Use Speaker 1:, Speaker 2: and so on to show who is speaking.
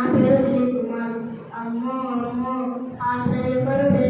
Speaker 1: నా పేరు దిలీప్ కుమార్. అమ్మో అమ్మో. ఆశ్చర్యకరుడే.